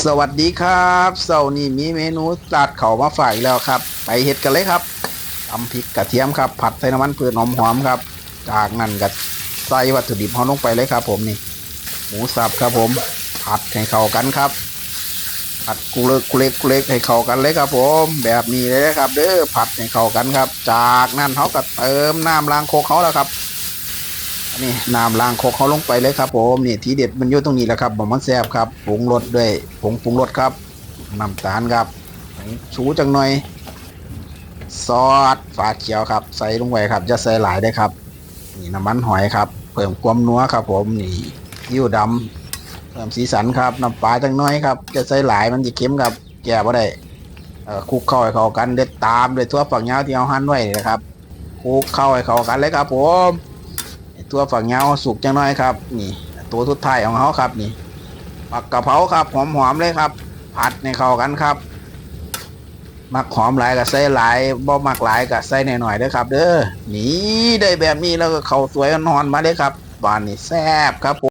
สวัสดีครับเสาร์นี้มีเมนูจัดเข่ามาฝากแล้วครับ ไปเห็ดกันเลยครับตำพริกกระเทียมครับ ผัดใส่น้ำมันพืชหอมครับ จากนั้นก็ใส่วัตถุดิบเขาลงไปเลยครับ ผมนี่ หมูสับครับผม ผัดให้เข้ากันครับ ผัดกุเล็กกุเล็กกุเล็กให้เข้ากันเลยครับ ผม แบบนี้เลยนะครับ เด้อผัดให้เข้ากันครับ จากนั้นเขาก็เติมน้ำล้างโคกเขาแล้วครับ นนี้น้ำล้างโคกเขาลงไปเลยครับผมนี่ทีเด็ดมันอยู่ตรงนี้แหละครับบอกมันแซ่บครับปรุงรสด้วยผงปรุงรสครับน้ำตาลครับชูจังหน่อย ซอสฝาเขียวครับ ใส่ลงไปครับจะใส่หลายได้ครับ นี่น้ำมันหอยครับ เพิ่มความนัวครับผมนี่ยิ้วดำเพิ่มสีสันครับน้ำปลาจังน้อยครับ จะใส่หลายมันจะเค็มครับแก่บ่ได้คุกเข้าให้เข้ากันเด็ดตามด้วยทั่วฝักยาวที่เอาหั่นไว้นะครับคุกเข้าให้เข้ากันเลยครับผม ตัวฝักยาสุกจังน้อยครับ นี่ ตัวทุดท้ายของเขาครับนี่ผักกะเพราครับหอมๆเลยครับ ผัดในเข้ากันครับ มักหอมหลายกับใส่หลายบ่มักหลายกับใส่หน่อยๆเด้ครับ เด้อนี่ได้แบบนี้แล้วก็เขาสวยนอนมาเลยครับบานนี้แซ่บครับผม